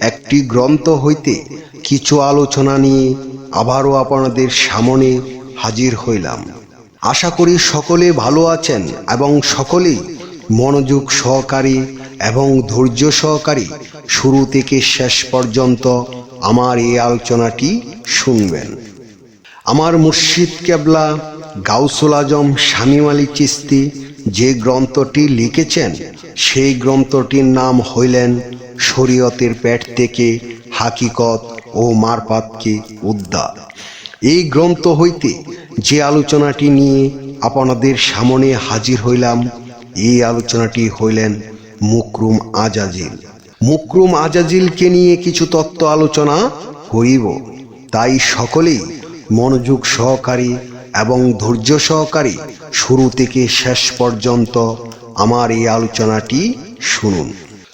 একটি গ্রন্থ হইতে কিছু আলোচনা নিয়ে আবারও আপনাদের সামনে হাজির হইলাম। আশা করি সকলে ভালো আছেন এবং সকলেই মনোযোগ সহকারী এবং ধৈর্য সহকারী শুরু থেকে শেষ পর্যন্ত আমার এই আলোচনাটি শুনবেন। আমার মুর্শিদ কেবলা গাউসুল আজম শামীম আলী চিস্তি যে গ্রন্থটি লিখেছেন, সেই গ্রন্থটির নাম হইলেন শরীয়তের প্যাট থেকে হাকিকত ও মারপাতকে উদ্ধার। এই গ্রন্থ হইতে যে আলোচনাটি নিয়ে আপনাদের সামনে হাজির হইলাম, এই আলোচনাটি হইলেন মুকরুম আজাজিল। মুকরুম আজাজিলকে নিয়ে কিছু তত্ত্ব আলোচনা করিব। তাই সকলেই মনোযোগ সহকারী এবং ধৈর্য সহকারী শুরু থেকে শেষ পর্যন্ত আমার এই আলোচনাটি শুনুন।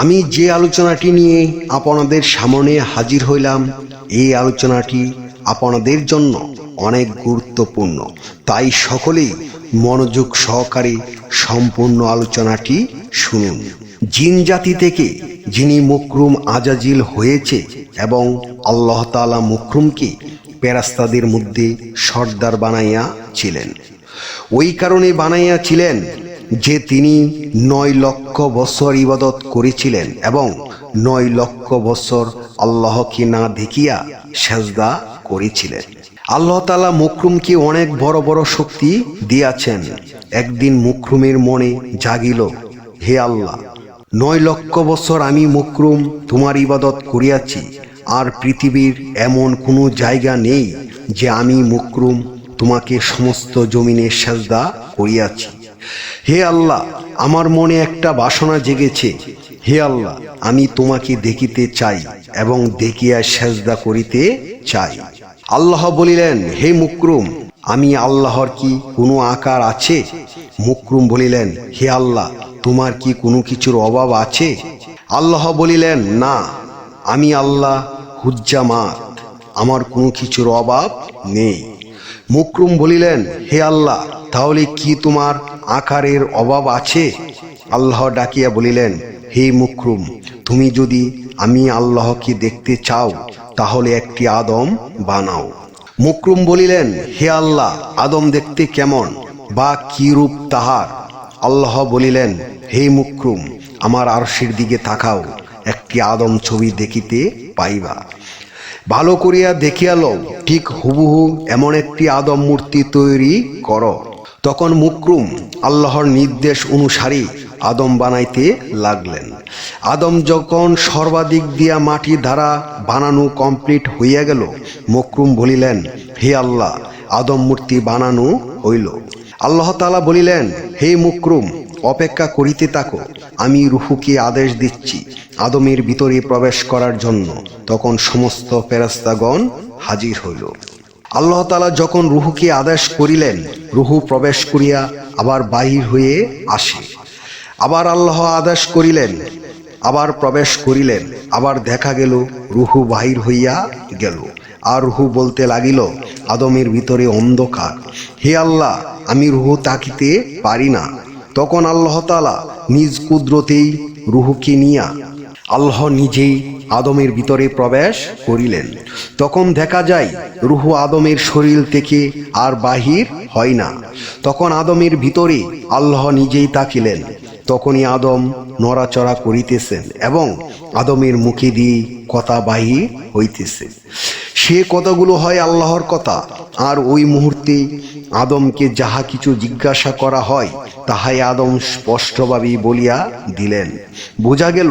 আমি যে আলোচনাটি নিয়ে আপনাদের সামনে হাজির হইলাম, এই আলোচনাটি আপনাদের জন্য অনেক গুরুত্বপূর্ণ। তাই সকলেই মনোযোগ সহকারে সম্পূর্ণ আলোচনাটি শুনুন। জিন জাতি থেকে যিনি মুকরুম আজাজিল হয়েছে এবং আল্লাহ তালা মুকরুমকে পেরাস্তাদের মধ্যে সর্দার বানাইয়া ছিলেন। ওই কারণে বানাইয়া ছিলেন যে তিনি নয় লক্ষ বছর ইবাদত করেছিলেন এবং নয় লক্ষ বছর আল্লাহকে না দেখিয়া সেজদা করেছিলেন। আল্লাহ তালা মুকরুমকে অনেক বড় বড় শক্তি দিয়াছেন। একদিন মুকরুমের মনে জাগিল, হে আল্লাহ, নয় লক্ষ বছর আমি মুকরুম তোমার ইবাদত করিয়াছি, আর পৃথিবীর এমন কোনো জায়গা নেই যে আমি মুকরুম তোমাকে সমস্ত জমিনে সেজদা করিয়াছি। হে আল্লাহ, আমার মনে একটা বাসনা জেগেছে। হে আল্লাহ, আমি তোমাকে দেখিতে চাই এবং দেখিয়া সেজদা করিতে চাই। আল্লাহ বলিলেন, হে মুকরুম, আমি আল্লাহর কি কোনো আকার আছে? মুকরুম বলিলেন, হে আল্লাহ, তোমার কি কোনো কিছুর অভাব আছে? আল্লাহ বলিলেন, না, আমি আল্লাহ হুজ্জামাত, আমার কোনো কিছুর অভাব নেই। মুকরুম বলিলেন, হে আল্লাহ, তাহলে কি তোমার আকারের অভাব আছে? আল্লাহ ডাকিয়া বলিলেন, হে মুকরুম, তুমি যদি আমি আল্লাহকে দেখতে চাও, তাহলে একটি আদম বানাও। মুকরুম বলিলেন, হে আল্লাহ, আদম দেখতে কেমন বা কি রূপ তাহার? আল্লাহ বলিলেন, হে মুকরুম, আমার আরশির দিকে তাকাও, একটি আদম ছবি দেখিতে পাইবা। ভালো করিয়া দেখিয়া লও, ঠিক হুবহু এমন একটি আদম মূর্তি তৈরি কর। তখন মুকরুম আল্লাহর নির্দেশ অনুসারে আদম বানাইতে লাগলেন। আদম যখন সর্বাধিক দিয়া মাটি দ্বারা বানানো কমপ্লিট হইয়া গেল, মকরুম বলিলেন, হে আল্লাহ, আদম মূর্তি বানানো হইল। আল্লাহ তালা বলিলেন, হে মুকরুম অপেক্ষা করিতে থাকো, আমি রুহুকে আদেশ দিচ্ছি আদমের ভিতরে প্রবেশ করার জন্য। তখন সমস্ত ফেরাস্তাগণ হাজির হইল। আল্লাহ তালা যখন রুহুকে আদেশ করিলেন, রুহু প্রবেশ করিয়া আবার বাহির হয়ে আসে। আবার আল্লাহ আদেশ করিলেন, আবার প্রবেশ করিলেন, আবার দেখা গেল, রুহু বাহির হইয়া গেল। আর রুহু বলতে লাগিল, আদমের ভিতরে অন্ধকার। হে আল্লাহ, আমি রুহু তাকিতে পারি না। তখন আল্লাহ তালা নিজ কুদরতেই রুহুকে নিয়া আল্লাহ নিজেই আদমের ভিতরে প্রবেশ করিলেন। তখন দেখা যায়, রুহু আদমের শরীর থেকে আর বাহির হয় না। তখন আদমের ভিতরে আল্লাহ নিজেই তাকিলেন তখনই আদম নড়াচড়া করিতেছেন এবং আদমের মুখে দিয়ে কথা বাহির হইতেছে। সে কথাগুলো হয় আল্লাহর কথা। আর ওই মুহূর্তে আদমকে যাহা কিছু জিজ্ঞাসা করা হয়, তাহাই আদম স্পষ্টভাবে বলিয়া দিলেন। বোঝা গেল,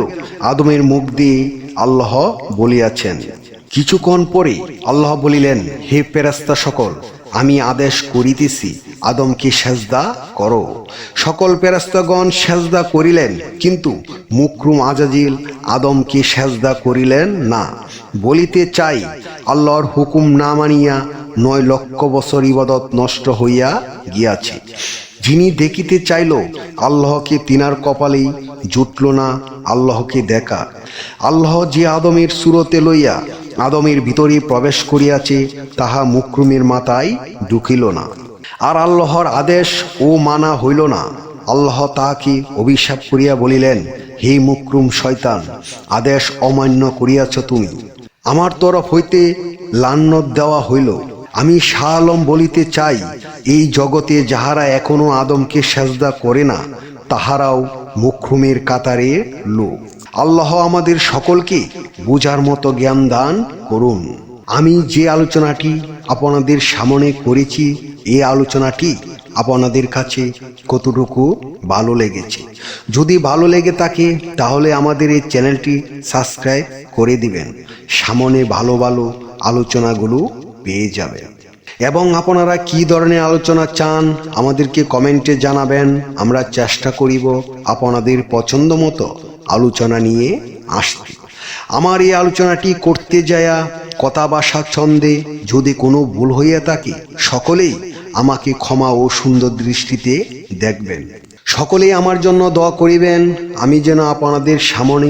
আদমের মুখ দিয়ে আল্লাহ বলিয়াছেন। কিছুক্ষণ পরে আল্লাহ বলিলেন, হে পেরাস্তা সকল, আমি আদেশ করিতেছি, আদমকে সেজদা করো। সকল পেরাস্তাগণ সেজদা করিলেন, কিন্তু মুকরুম আজাজিল আদমকে সেজদা করিলেন না। বলিতে চাই আল্লাহর হুকুম না মানিয়া নয় লক্ষ বছর ইবাদত নষ্ট হইয়া গিয়াছে। যিনি দেখিতে চাইল, আল্লাহকে তিনার কপালেই জুটল না, আল্লাহকে দেখা। আল্লাহ যে আদমের সুরতে লইয়া আদমের ভিতরে প্রবেশ করিয়াছে, তাহা মুকরুমের মাথায় ঢুকিল না। আর আল্লাহর আদেশ ও মানা হইল না। আল্লাহ তাহাকে অভিশাপ করিয়া বলিলেন, হে মুকরুম শয়তান, আদেশ অমান্য করিয়াছ তুমি। আমার তরফ হইতে লান্নত দেওয়া হইল। আমি শাহ আলম বলিতে চাই, এই জগতে যাহারা এখনও আদমকে সেজদা করে না, তাহারাও মুখরুমের কাতারে লোক। আল্লাহ আমাদের সকলকে বুঝার মতো জ্ঞান দান করুন। আমি যে আলোচনাটি আপনাদের সামনে করেছি এই আলোচনাটি আপনাদের কাছে কতটুকু ভালো লেগেছে? যদি ভালো লেগে থাকে, তাহলে আমাদের এই চ্যানেলটি সাবস্ক্রাইব করে দিবেন। সামনে ভালো ভালো আলোচনাগুলো পেয়ে যাবেন এবং আপনারা কি ধরনের আলোচনা চান আমাদেরকে কমেন্টে জানাবেন। আমরা চেষ্টা করিব আপনাদের পছন্দ মতো আলোচনা নিয়ে আসতে। আমার এই আলোচনাটি করতে যায়া কথা বাসা ছন্দে যদি কোনো ভুল হইয়া থাকে, সকলেই আমাকে ক্ষমা ও সুন্দর দৃষ্টিতে দেখবেন। সকলেই আমার জন্য দোয়া করিবেন। আমি যেন আপনাদের সামনে